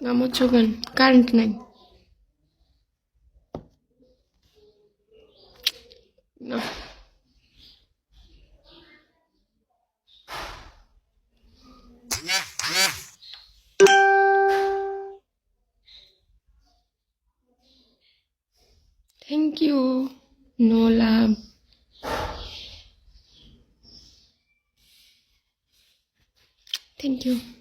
আমার চোখেন কারেন্ট নাই না Thank you, Nola. Thank you. অন্য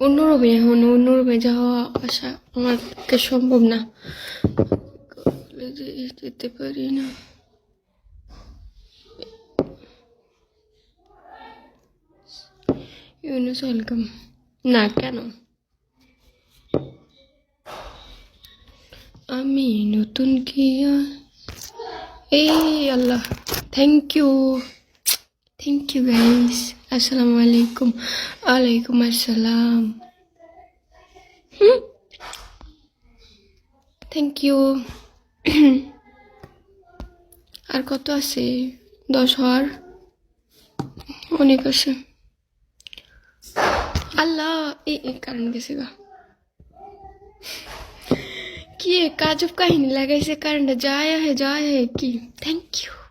রুমে এখন অন্য রুমে যাওয়া আসা আমার পক্ষে সম্ভব না। যেতে পারি না। ইউনুস, ওয়েলকাম। না, কেন? আমি নতুন কি এই Allah thank you thank you guys আসসালামু আলাইকুম ওয়ালাইকুম আসসালাম থ্যাংক ইউ আর কত আছে? দশ হওয়ার? অনেক আছে। আল্লাহ, এই কারণ গেছে গা। কি এ, কাজব কাহিনী লাগাইছে কারেন্টটা যায় হে যায় হে কি? থ্যাংক ইউ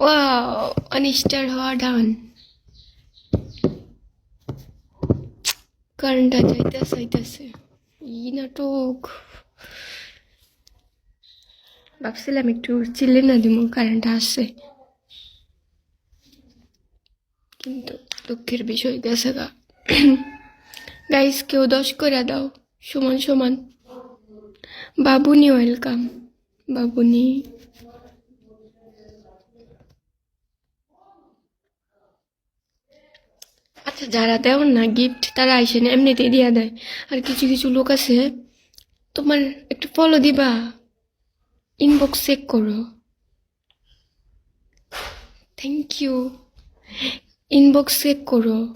ওয়াও অনিস্টার হওয়া ডান কারেন্টটা যাইতেছে যাইতেছে ই নাটক ভাবছিলাম একটু চিল্লে না দিব কারেন্ট আসছে কিন্তু দুঃখের বিষয় গেছে গা গাইস কেউ দশ করে দাও সমান সমান বাবুনি ওয়েলকাম বাবুনি যারা দেও না গিফট তারা আইসে না, এমনিতেই দিয়া দেয়। আর কিছু কিছু লোক আছে, তোমার একটু ফলো দিবা। ইনবক্স চেক করো। থ্যাংক ইউ ইনবক্স চেক করো।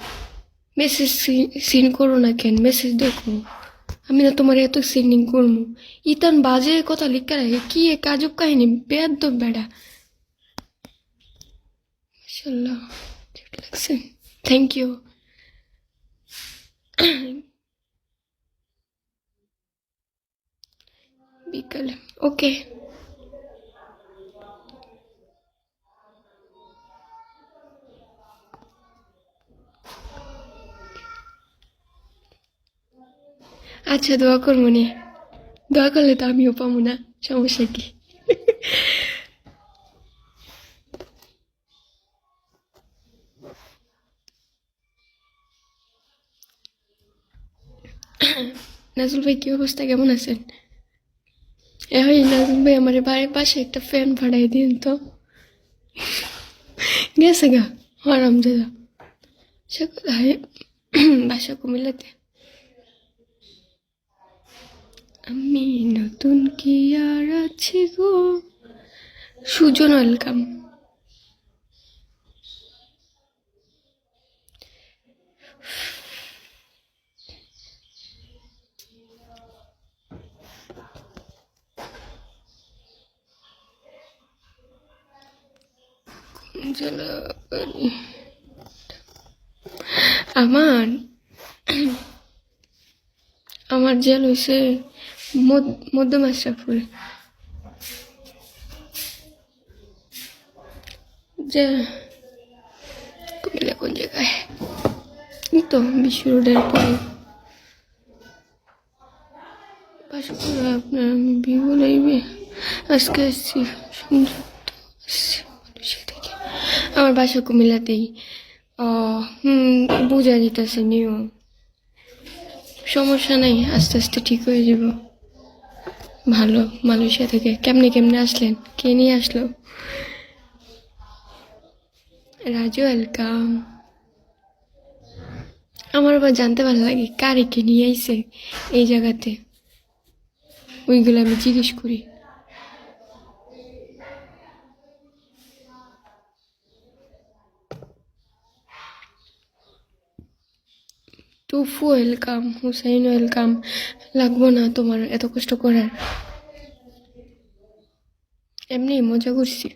মেসেজ সিন করো না কেন? মেসেজ দেখো। আমি না তোমার এত সেন্ডিং করব। ইতান বাজে কথা লিখা রাখে। কি এ কাজব কাহিনী? বেদ বেড়া। লাগছে? থ্যাংক ইউ বিকালে ওকে আচ্ছা দোয়া করব নি দোয়া করলে তো আমিও পাবো না সমস্যা কি নাজুল ভাই কি অবস্থা কেমন আছেন এ হয় নাজুল ভাই আমার বাড়ির পাশে একটা ফ্যান ভাড়াই দিন তো। গেছে গা, আরাম দাদা সে কোথায়? বাসা কুমিল্লাতে। আমি নতুন কি আর আছি গো? সুজন ওয়েলকাম। আমার আমার জেল হয়েছে মধ্য মাসরাফুল যে, কুমিল্লা কোন জায়গায়? তো বিশ্ব রোডের পরে। আপনার, আমি লাইবে আজকে আসছি সংযুক্ত আসছি। আমার বাসা কুমিল্লাতেই। বোঝা যেতেছে নিও সমস্যা নাই, আস্তে আস্তে ঠিক হয়ে যাব। ভালো মালয়েশিয়া থেকে। কেমনে কেমনে আসলেন? কে নিয়ে আসলো? রাজু ওয়েলকাম আমার আবার জানতে ভালো লাগে, কারে কে নিয়ে আইসে এই জায়গাতে? ওইগুলো আমি জিজ্ঞেস করি। টুফু ওয়েলকাম হুসাইন ওয়েলকাম। লাগবো না তোমার এত কষ্ট করার। এমনি মজা করছি।